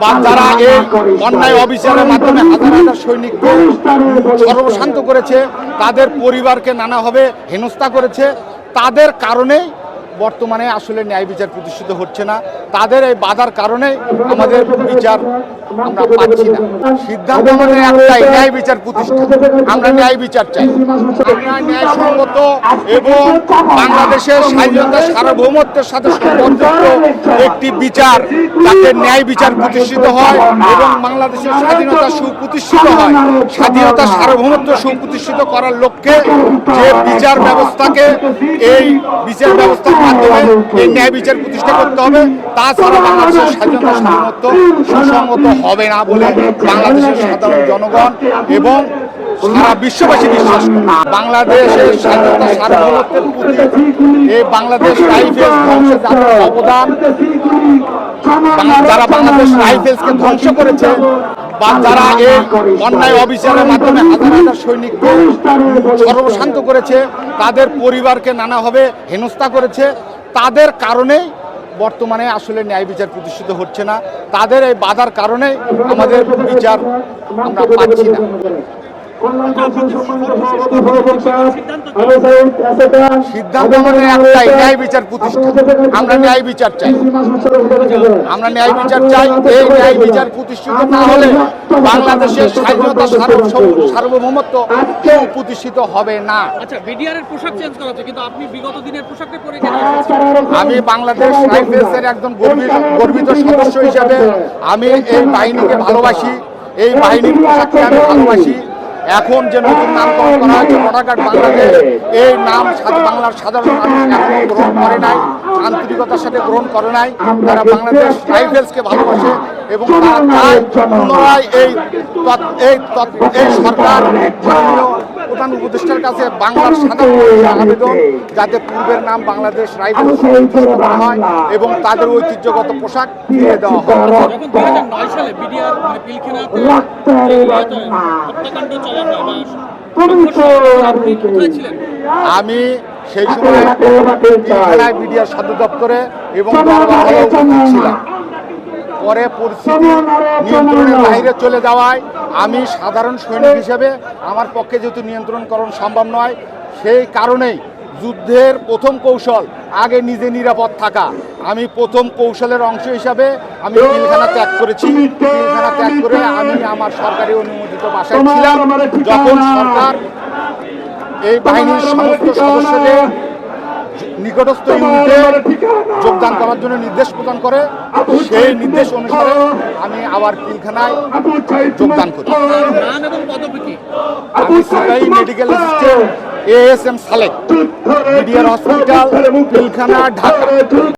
বা যারা এই অন্যায় অবিচারের মাধ্যমে হাজার হাজার সৈনিককে সর্বশান্ত করেছে তাদের পরিবারকে নানাভাবে হেনস্থা করেছে তাদের কারণেই বর্তমানে আসলে ন্যায় বিচার প্রতিষ্ঠিত হচ্ছে না। তাদের এই বাধার কারণে আমাদের বিচার আমরা পাচ্ছি না। সিদ্ধান্ত আমাদের একটাই, ন্যায় বিচার প্রতিষ্ঠা। আমরা ন্যায় বিচার চাই। আমরা ন্যায়সঙ্গত এবং বাংলাদেশের স্বাধীনতা সার্বভৌমত্বের সাথে সম্পর্কিত একটি বিচার, যাতে ন্যায় বিচার প্রতিষ্ঠিত হয় এবং বাংলাদেশের স্বাধীনতা সুপ্রতিষ্ঠিত হয়। স্বাধীনতা সার্বভৌমত্ব সুপ্রতিষ্ঠিত করার লক্ষ্যে যে বিচার ব্যবস্থাকে, এই বিচার ব্যবস্থার মাধ্যমে এই ন্যায় বিচার প্রতিষ্ঠা করতে হবে। তাছাড়া বাংলাদেশের স্বাধীনতা সুসংগত হবে না বলে বাংলাদেশের সাধারণ জনগণ এবং সারা বিশ্ববাসী বিশ্বাস বাংলাদেশের স্বাধীনতা সার্বভৌমত্বের প্রতি এই বাংলাদেশ রাইফেলস ধ্বংসের যাদের অবদান যারা বাংলাদেশ রাইফেলসকে ধ্বংস করেছে বা যারা এই অন্যায় অবিচারের মাধ্যমে হাজার হাজার সৈনিককে সর্বশান্ত করেছে তাদের পরিবারকে নানাভাবে হেনস্থা করেছে। তাদের কারণেই বর্তমানে আসলে ন্যায় বিচার প্রতিষ্ঠিত হচ্ছে না। তাদের এই বাধার কারণে আমাদের বিচার আমরা পাচ্ছি না। সিদ্ধান্ত আমাদের একটাই ন্যায় বিচার প্রতিষ্ঠা। আমরা ন্যায় বিচার চাই। আমরা ন্যায় বিচার চাই। এই ন্যায় বিচার প্রতিষ্ঠিত না হলে বাংলাদেশের স্বাধীনতা সার্ব- সার্বভৌমত্ব প্রতিষ্ঠিত হবে না। আচ্ছা বিডিআর এর পোশাক চেঞ্জ করা কিন্তু আপনি বিগত দিনের পরে আমি বাংলাদেশ রাইফেলসের একজন গর্বিত গর্বিত সদস্য হিসাবে আমি এই বাহিনীকে ভালোবাসি। এই বাহিনীর পোশাককে আমি ভালোবাসি। এখন যে নতুন নামকরণ করা হয়েছে বর্ডার বাংলাদেশ, এই নাম বাংলার সাধারণ মানুষ এখনও গ্রহণ করে নাই, আন্তরিকতার সাথে গ্রহণ করে নাই। তারা বাংলাদেশ রাইফেলসকে ভালোবাসে এবং তারা পুনরায় এই এই সরকার প্রধান উপদেষ্টার কাছে বাংলার সাধারণ আবেদন যাতে পূর্বের নাম বাংলাদেশ রাইফেলস করা হয় এবং তাদের ঐতিহ্যগত পোশাক ফিরিয়ে দেওয়া হয়। সালে বিডিআর মানে পিলখানাতে হত্যাকাণ্ড চলা হয় আমি সেই সময় থানায় বিডিআর সদর দপ্তরে এবং পরে পরিস্থিতি নিয়ন্ত্রণের বাইরে চলে যাওয়ায় আমি সাধারণ সৈনিক হিসেবে আমার পক্ষে যেহেতু নিয়ন্ত্রণকরণ সম্ভব নয় সেই কারণেই যুদ্ধের প্রথম কৌশল আগে নিজে নিরাপদ থাকা। আমি প্রথম কৌশলের অংশ হিসাবে আমি পিলখানা ত্যাগ করেছি। পিলখানা ত্যাগ করে আমি আমার সরকারি অনুমোদিত বাসায় ছিলাম। যখন সরকার এই বাহিনীর সমস্ত সদস্যদের নিকটস্থ ইউনিটে যোগদান করার জন্য নির্দেশ প্রদান করে সেই নির্দেশ অনুসারে আমি আবার পিলখানায় যোগদান করি। আমি সিপাহী medical ASM S M Salek মিডিয়ার হসপিটাল পিলখানা ঢাকা।